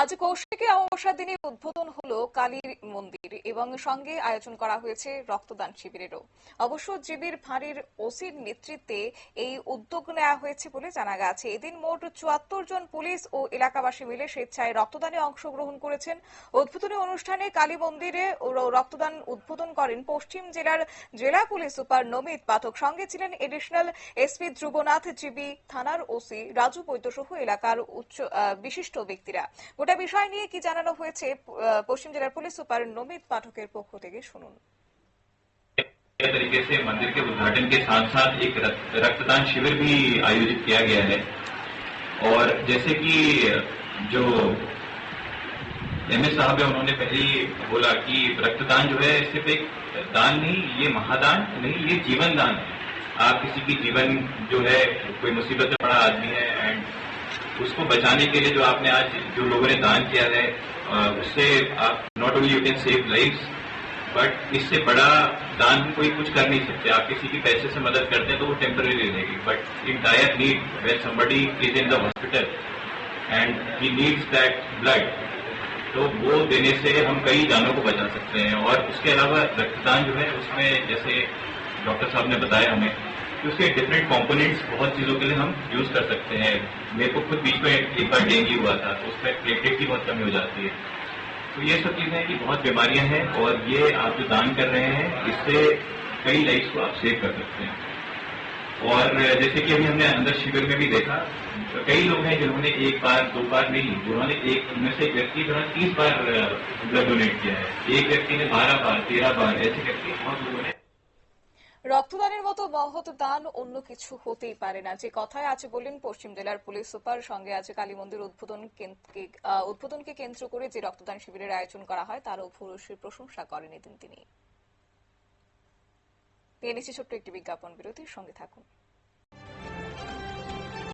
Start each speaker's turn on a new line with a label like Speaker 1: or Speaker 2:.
Speaker 1: আজ কৌশিকী অমাবস্যার দিনে উদ্বোধন হলো কালীর মন্দির। এবং সঙ্গে আয়োজন করা হয়েছে রক্তদান শিবিরেরও। অবশ্য জীবির ফাঁড়ির ওসির নেতৃত্বে এই উদ্যোগ নেওয়া হয়েছে বলে জানা গেছে। এদিন মোট চুয়াত্তর জন পুলিশ ও এলাকাবাসী মিলে স্বেচ্ছায় রক্তদানে অংশগ্রহণ করেছেন। উদ্বোধনী অনুষ্ঠানে কালী মন্দিরে রক্তদান উদ্বোধন করেন পশ্চিম জেলার জেলা পুলিশ সুপার নমিত পাঠক। সঙ্গে ছিলেন এডিশনাল এসপি ধ্রুবনাথ জিবি, থানার ওসি রাজু বৈদ্য সহ এলাকার উচ্চ বিশিষ্ট ব্যক্তিরা। গোটা বিষয় নিয়ে কি জানানো হয়েছে পশ্চিম জেলার পুলিশ সুপার নমিত পাঠকের পক্ষ থেকে শুনুন
Speaker 2: इस तरीके से मंदिर के उद्घाटन के साथ साथ एक रक्त- रक्तदान शिविर भी आयोजित किया गया है और जैसे कि जो एम एस साहब है उन्होंने पहले ही बोला कि रक्तदान जो है सिर्फ एक दान नहीं ये महादान नहीं ये जीवन दान है आप किसी की जीवन जो है कोई मुसीबत में पड़ा आदमी है एंड उसको बचाने के लिए जो आपने आज जो लोगों ने दान किया है उससे आप not only you can save life but इससे बड़ा दान कोई कुछ कर नहीं सकते। आप किसी की पैसे से मदद करते हैं तो वो टेम्पररी रहेगी but in dire need when somebody is in the hospital and he needs that blood तो वो देने से हम कई जानों को बचा सकते हैं। और उसके अलावा रक्तदान जो है, उसमें जैसे डॉक्टर साहब ने बताया हमें कि उसके डिफरेंट कंपोनेंट्स बहुत चीज़ों के लिए हम यूज़ कर सकते हैं। मेरे को खुद बीच में एक बार डेंगू हुआ था तो उसमें प्लेटलेट की बहुत कमी हो जाती है। तो ये सब चीज़ें कि बहुत बीमारियाँ हैं और ये आप जो दान कर रहे हैं, इससे कई लाइफ को आप सेव कर सकते हैं। और जैसे कि अभी हमने अंदर शिविर में भी देखा तो कई लोग हैं जिन्होंने एक बार, दो बार नहीं, जिन्होंने एक, उनमें से एक व्यक्ति जो है तीस बार ब्लड डोनेट किया है। एक व्यक्ति ने बारह बार, तेरह बार, ऐसे करके बहुत लोगों ने
Speaker 1: রক্তদানের মতো মহৎ দান অন্য কিছু হতেই পারে না। যে কথায় আছে বললেন পশ্চিম জেলার পুলিশ সুপার, সঙ্গে আছে কালী মন্দির উদ্বোধন উদ্বোধনকে কেন্দ্র করে যে রক্তদান শিবিরের আয়োজন করা হয় তারও ভূয়সী প্রশংসা করেন এদিন তিনি। ছোট্ট একটি বিজ্ঞাপন বিরতির, সঙ্গে থাকুন।